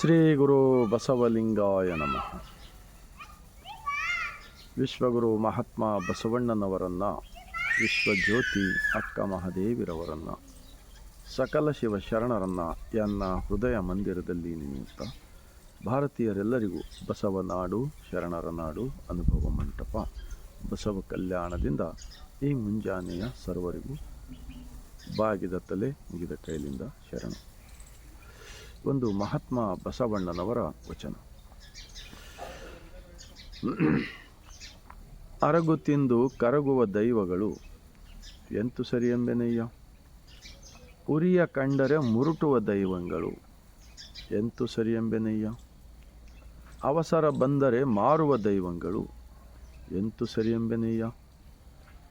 ಶ್ರೀ ಗುರು ಬಸವಲಿಂಗಾಯ ನಮಃ. ವಿಶ್ವಗುರು ಮಹಾತ್ಮ ಬಸವಣ್ಣನವರನ್ನು, ವಿಶ್ವಜ್ಯೋತಿ ಅಕ್ಕ ಮಹಾದೇವಿರವರನ್ನು, ಸಕಲ ಶಿವ ಶರಣರನ್ನು ಎನ್ನ ಹೃದಯ ಮಂದಿರದಲ್ಲಿ ನಿಮಿತ್ತ ಭಾರತೀಯರೆಲ್ಲರಿಗೂ ಬಸವ ನಾಡು, ಶರಣರ ನಾಡು ಅನುಭವ ಮಂಟಪ, ಬಸವ ಕಲ್ಯಾಣದಿಂದ ಈ ಮುಂಜಾನೆಯ ಸರ್ವರಿಗೂ ಬಾಗಿದ ತಲೆ ಮುಗಿದ ಕೈಲಿಂದ ಶರಣ. ಒಂದು ಮಹಾತ್ಮ ಬಸವಣ್ಣನವರ ವಚನ. ಅರಗು ತಿಂದು ಕರಗುವ ದೈವಗಳು ಎಂತು ಸರಿ ಎಂಬೆನಯ್ಯ ಉರಿಯ ಕಂಡರೆ ಮುರುಟುವ ದೈವಗಳು ಎಂತು ಸರಿ ಎಂಬೆನಯ್ಯ ಅವಸರ ಬಂದರೆ ಮಾರುವ ದೈವಗಳು ಎಂತು ಸರಿ ಎಂಬೆನಯ್ಯ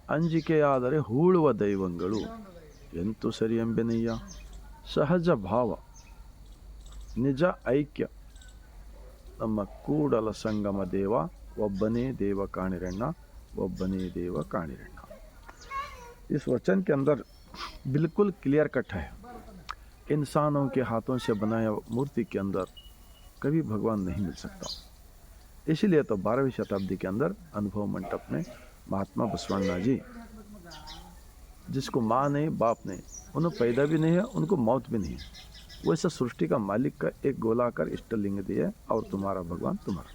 ಅಂಜಿಕೆಯಾದರೆ ಹೂಳುವ ದೈವಗಳು ಎಂತು ಸರಿ ಎಂಬೆನಯ್ಯ ಸಹಜ ಭಾವ. ನಿಜ ಐಕ್ಯ ನಮ್ಮ ಕೂಡಲ ಸಂಗಮ ದೇವ ಒಬ್ಬನೇ ದೇವ काणिरण्णा ಒಬ್ಬನೇ ದೇವ काणिरण्णा इस वचन के अंदर बिल्कुल क्लियर कट है इंसानों के हाथों से बनाया मूर्ति के अंदर कभी भगवान नहीं मिल सकता इसीलिए तो बारहवीं शताब्दी के अंदर अनुभव मंडप में महात्मा बसवण्णा जी जिसको माँ नहीं बाप नहीं उन्हें पैदा भी नहीं है उनको मौत भी नहीं है वैसे सृष्टि का मालिक का एक ಗೋಲಾಕಾರ इष्टलिंग दिए और तुम्हारा भगवान तुम्हारा।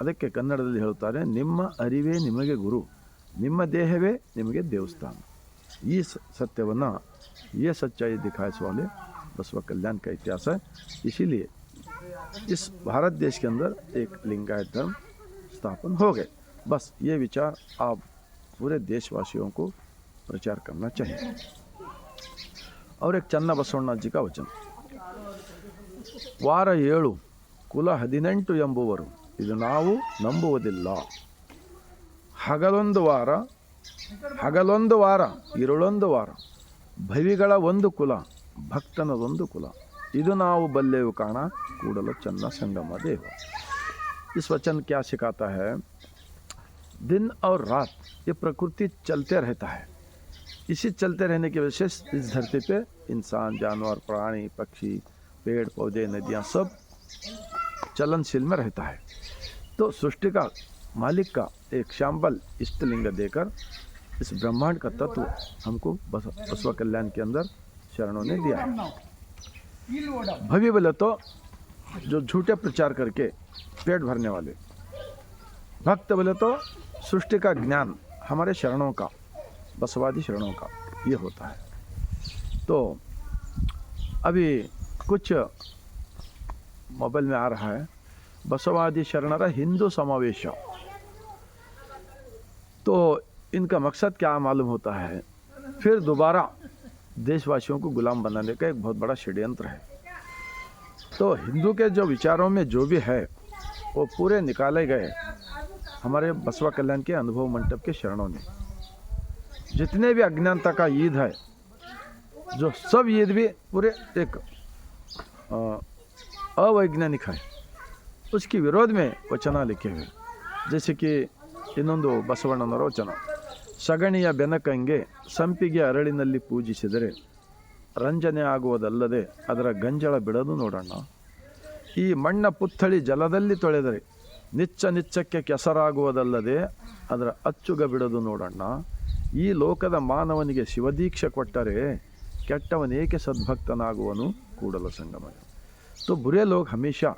ಅದಕ್ಕೆ ಕನ್ನಡದಲ್ಲಿ ಹೇಳ್ತಾರೆ ನಿಮ್ಮ ಅರಿವೇ ನಿಮಗೆ ಗುರು ನಿಮ್ಮ ದೇಹವೇ ನಿಮಗೆ ದೇವಸ್ಥಾನ ಈ ಸತ್ಯವನ್ನು ये सच्चाई दिखाइश वाले बसवा कल्याण का इतिहास है। इसीलिए इस भारत देश के अंदर एक लिंगायत धर्म स्थापन हो गए। बस ये विचार आप पूरे देशवासियों को प्रचार करना चाहिए। और एक चन्ना बसवनाथ जी का वचन। ವಾರ ಏಳು ಕುಲ ಹದಿನೆಂಟು ಎಂಬುವರು ಇದು ನಾವು ನಂಬುವುದಿಲ್ಲ ಹಗಲೊಂದು ವಾರ ಹಗಲೊಂದು ವಾರ ಇರುಳೊಂದು ವಾರ ಭವಿಗಳ ಒಂದು ಕುಲ ಭಕ್ತನದೊಂದು ಕುಲ ಇದು ನಾವು ಬಲ್ಲೆವು ಕಾಣ ಕೂಡಲ ಚನ್ನ ಸಂಗಮ ದೇವ इस वचन क्या सिखाता है दिन और रात ये प्रकृति चलते रहता है इसी चलते रहने की वजह से इस धरती पे इंसान जानवर प्राणी पक्षी पेड़ पौधे नदियाँ सब चलनशील में रहता है। तो सृष्टि का मालिक का एक शाम्बल इष्टलिंग देकर इस ब्रह्मांड का तत्व हमको बस बसवा कल्याण के अंदर शरणों ने दिया भव्य बोले तो जो झूठे प्रचार करके पेट भरने वाले, भक्त बोले तो सृष्टि का ज्ञान हमारे शरणों का, बसवादी शरणों का ये होता है। तो अभी कुछ मोबाइल में आ रहा है। बसवादी शरणर हिंदू समावेश। तो इनका मकसद क्या मालूम होता है? फिर दोबारा देशवासियों को गुलाम बनाने का एक बहुत बड़ा षड्यंत्र है। तो हिंदू के जो विचारों में जो भी है, वो पूरे निकाले गए हमारे बसवा कल्याण के अनुभव मंडप के शरणों ने। जितने भी अज्ञानता का ईद है, जो सब ईद भी पूरे एक ಅವೈಜ್ಞಾನಿಕ है उसके विरोध में वचन लिखे हुए ಇನ್ನೊಂದು ಬಸವಣ್ಣನವರ ವಚನ. ಸಗಣಿಯ ಬೆನಕಂಗೆ ಸಂಪಿಗೆ ಅರಳಿನಲ್ಲಿ ಪೂಜಿಸಿದರೆ ರಂಜನೆ ಆಗುವುದಲ್ಲದೆ ಅದರ ಗಂಜಳ ಬಿಡೋದು ನೋಡೋಣ. ಈ ಮಣ್ಣ ಪುತ್ಥಳಿ ಜಲದಲ್ಲಿ ತೊಳೆದರೆ ನಿಚ್ಚ ನಿಚ್ಚಕ್ಕೆ ಕೆಸರಾಗುವುದಲ್ಲದೆ ಅದರ ಅಚ್ಚುಗ ಬಿಡೋದು ನೋಡೋಣ. ಈ ಲೋಕದ ಮಾನವನಿಗೆ ಶಿವದೀಕ್ಷೆ ಕೊಟ್ಟರೆ ಕೆಟ್ಟವನೇಕೆ ಸದ್ಭಕ್ತನಾಗುವನು? ಕೂಡಲ ಸಂಗಮ तो बुरे लोग हमेशा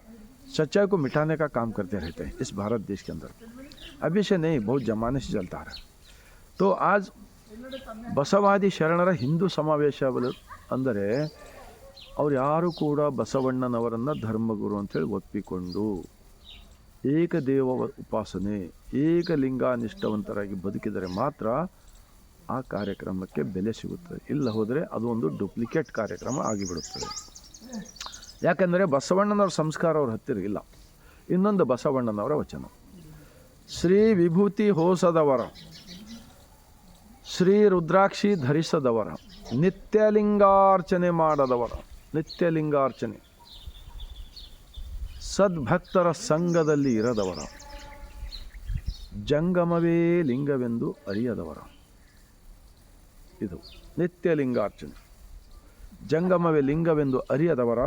सच्चाई को मिटाने का काम करते रहते हैं इस भारत देश के अंदर अभी से नहीं बहुत जमाने से चलता आ रहा है तो आज ಬಸವಾದಿ ಶರಣರ ಹಿಂದೂ ಸಮಾವೇಶ ಬಲ- ಅಂದರೆ ಅವ್ರು ಯಾರು ಕೂಡ ಬಸವಣ್ಣನವರನ್ನು ಧರ್ಮಗುರು ಅಂತೇಳಿ ಒಪ್ಪಿಕೊಂಡು ಏಕದೇವ ಉಪಾಸನೆ ಏಕಲಿಂಗ ನಿಷ್ಠವಂತರಾಗಿ ಬದುಕಿದರೆ ಮಾತ್ರ ಆ ಕಾರ್ಯಕ್ರಮಕ್ಕೆ ಬೆಲೆ ಸಿಗುತ್ತದೆ. ಇಲ್ಲ ಹೋದರೆ ಅದು ಒಂದು ಡುಪ್ಲಿಕೇಟ್ ಕಾರ್ಯಕ್ರಮ ಆಗಿಬಿಡುತ್ತದೆ. ಯಾಕೆಂದರೆ ಬಸವಣ್ಣನವರ ಸಂಸ್ಕಾರ ಅವ್ರ ಹತ್ತಿರ ಇಲ್ಲ. ಇನ್ನೊಂದು ಬಸವಣ್ಣನವರ ವಚನ. ಶ್ರೀ ವಿಭೂತಿ ಹೋಸದವರ, ಶ್ರೀ ರುದ್ರಾಕ್ಷಿ ಧರಿಸದವರ ನಿತ್ಯಲಿಂಗಾರ್ಚನೆ ಮಾಡದವರ ನಿತ್ಯಲಿಂಗಾರ್ಚನೆ ಸದ್ಭಕ್ತರ ಸಂಘದಲ್ಲಿ ಇರದವರ, ಜಂಗಮವೇ ಲಿಂಗವೆಂದು ಅರಿಯದವರ. ಇದು ನಿತ್ಯ ಲಿಂಗಾರ್ಚನೆ ಜಂಗಮವೇ ಲಿಂಗವೆಂದು ಅರಿಯದವರ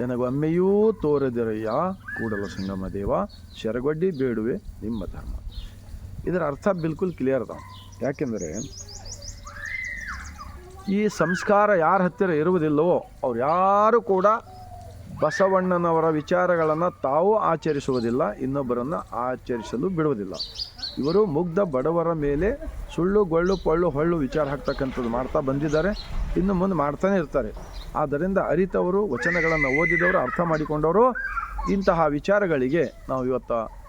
ನನಗೊಮ್ಮೆಯೂ ತೋರದಿರಯ್ಯ ಕೂಡಲ ಸಂಗಮ ದೇವ, ಶರಗೊಡ್ಡಿ ಬೇಡುವೆ ನಿಮ್ಮ ಧರ್ಮ. ಇದರ ಅರ್ಥ ಬಿಲ್ಕುಲ್ ಕ್ಲಿಯರ್ ಅದ ಯಾಕೆಂದರೆ ಈ ಸಂಸ್ಕಾರ ಯಾರ ಹತ್ತಿರ ಇರುವುದಿಲ್ಲವೋ ಅವ್ರು ಯಾರು ಕೂಡ ಬಸವಣ್ಣನವರ ವಿಚಾರಗಳನ್ನು ತಾವು ಆಚರಿಸುವುದಿಲ್ಲ, ಇನ್ನೊಬ್ಬರನ್ನು ಆಚರಿಸಲು ಬಿಡುವುದಿಲ್ಲ. ಇವರು ಮುಗ್ಧ ಬಡವರ ಮೇಲೆ ಸುಳ್ಳು, ಗೊಳ್ಳು, ಪಳ್ಳು, ಹೊಳ್ಳು ವಿಚಾರ ಹಾಕ್ತಕ್ಕಂಥದ್ದು ಮಾಡ್ತಾ ಬಂದಿದ್ದಾರೆ. ಇನ್ನು ಮುಂದೆ ಮಾಡ್ತಾನೆ ಇರ್ತಾರೆ. ಆದ್ದರಿಂದ ಅರಿತವರು ವಚನಗಳನ್ನು ಓದಿದವರು, ಅರ್ಥ ಮಾಡಿಕೊಂಡವರು, ಇಂತಹ ವಿಚಾರಗಳಿಗೆ ನಾವು ಇವತ್ತು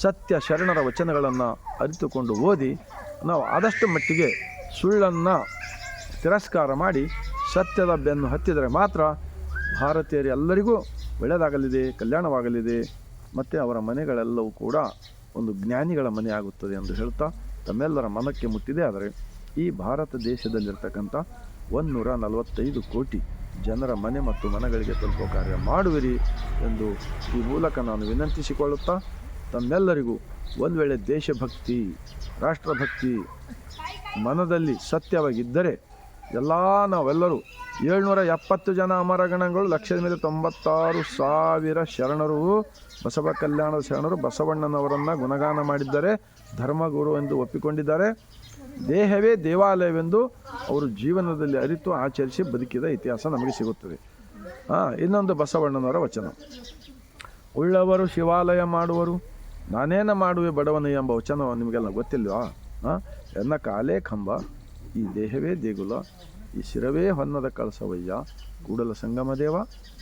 ಸತ್ಯ ಶರಣರ ವಚನಗಳನ್ನು ಅರಿತುಕೊಂಡು ಓದಿ, ನಾವು ಆದಷ್ಟು ಮಟ್ಟಿಗೆ ಸುಳ್ಳನ್ನು ತಿರಸ್ಕಾರ ಮಾಡಿ, ಸತ್ಯದ ಬೆನ್ನು ಹತ್ತಿದರೆ ಮಾತ್ರ ಭಾರತೀಯರೆಲ್ಲರಿಗೂ ಒಳ್ಳೆಯದಾಗಲಿದೆ, ಕಲ್ಯಾಣವಾಗಲಿದೆ. ಮತ್ತು ಅವರ ಮನೆಗಳೆಲ್ಲವೂ ಕೂಡ ಒಂದು ಜ್ಞಾನಿಗಳ ಮನೆ ಆಗುತ್ತದೆ ಎಂದು ಹೇಳ್ತಾ ತಮ್ಮೆಲ್ಲರ ಮನಕ್ಕೆ ಮುಟ್ಟಿದೆ ಆದರೆ ಈ ಭಾರತ ದೇಶದಲ್ಲಿರ್ತಕ್ಕಂಥ ಒಂದುನೂರ ನಲವತ್ತೈದು ಕೋಟಿ ಜನರ ಮನೆ ಮತ್ತು ಮನಗಳಿಗೆ ತಲುಪುವ ಕಾರ್ಯ ಮಾಡುವಿರಿ ಎಂದು ಈ ಮೂಲಕ ನಾನು ವಿನಂತಿಸಿಕೊಳ್ಳುತ್ತಾ ತಮ್ಮೆಲ್ಲರಿಗೂ ಒಂದು ವೇಳೆ ದೇಶಭಕ್ತಿ, ರಾಷ್ಟ್ರಭಕ್ತಿ ಮನದಲ್ಲಿ ಸತ್ಯವಾಗಿದ್ದರೆ ಎಲ್ಲ ನಾವೆಲ್ಲರೂ ಏಳ್ನೂರ ಎಪ್ಪತ್ತು ಜನ ಅಮರಗಣಗಳು, ಲಕ್ಷದ ಮೇಲೆ ತೊಂಬತ್ತಾರು ಸಾವಿರ ಶರಣರು, ಬಸವ ಕಲ್ಯಾಣದ ಶರಣರು ಬಸವಣ್ಣನವರನ್ನು ಗುಣಗಾನ ಮಾಡಿದ್ದಾರೆ, ಧರ್ಮಗುರು ಎಂದು ಒಪ್ಪಿಕೊಂಡಿದ್ದಾರೆ. ದೇಹವೇ ದೇವಾಲಯವೆಂದು ಅವರು ಜೀವನದಲ್ಲಿ ಅರಿತು ಆಚರಿಸಿ ಬದುಕಿದ ಇತಿಹಾಸ ನಮಗೆ ಸಿಗುತ್ತದೆ. ಇನ್ನೊಂದು ಬಸವಣ್ಣನವರ ವಚನ. ಉಳ್ಳವರು ಶಿವಾಲಯ ಮಾಡುವರು, ನಾನೇನ ಮಾಡುವೆ ಬಡವನ ಎಂಬ ವಚನ ನಿಮಗೆಲ್ಲ ಗೊತ್ತಿಲ್ವಾ? ಹಾಂ ಎನ್ನ ಕಾಲೇ ಕಂಬ. ಈ ದೇಹವೇ ದೇಗುಲ. ಈ ಶಿರವೇ ಹೊನ್ನದ ಕಳಸವಯ್ಯ ಕೂಡಲ ಸಂಗಮ ದೇವ.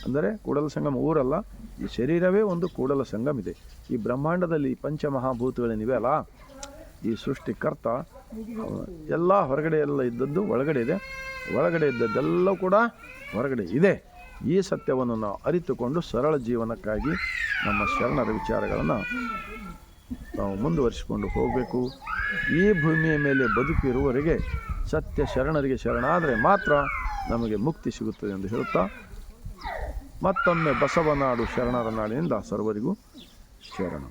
ಅಂದರೆ ಕೂಡಲ ಸಂಗಮ ಊರಲ್ಲ, ಈ ಶರೀರವೇ ಒಂದು ಕೂಡಲ ಸಂಗಮ ಇದೆ ಈ ಬ್ರಹ್ಮಾಂಡದಲ್ಲಿ ಪಂಚಮಹಾಭೂತಗಳೇನಿವೆ ಅಲ್ಲ? ಈ ಸೃಷ್ಟಿಕರ್ತ ಎಲ್ಲ ಹೊರಗಡೆ ಎಲ್ಲ ಇದ್ದದ್ದು ಒಳಗಡೆ ಇದೆ. ಒಳಗಡೆ ಇದ್ದದ್ದೆಲ್ಲವೂ ಕೂಡ ಹೊರಗಡೆ ಇದೆ. ಈ ಸತ್ಯವನ್ನು ನಾವು ಅರಿತುಕೊಂಡು ಸರಳ ಜೀವನಕ್ಕಾಗಿ ನಮ್ಮ ಶರಣರ ವಿಚಾರಗಳನ್ನು ನಾವು ಮುಂದುವರಿಸಿಕೊಂಡು ಹೋಗಬೇಕು. ಈ ಭೂಮಿಯ ಮೇಲೆ ಬದುಕಿರುವವರೆಗೆ ಸತ್ಯ ಶರಣರಿಗೆ ಶರಣಾದರೆ ಮಾತ್ರ ನಮಗೆ ಮುಕ್ತಿ ಸಿಗುತ್ತದೆ ಎಂದು ಹೇಳುತ್ತಾ ಮತ್ತೊಮ್ಮೆ ಬಸವನಾಡು ಶರಣರ ನಾಡಿನಿಂದ ಸರ್ವರಿಗೂ ಶರಣ.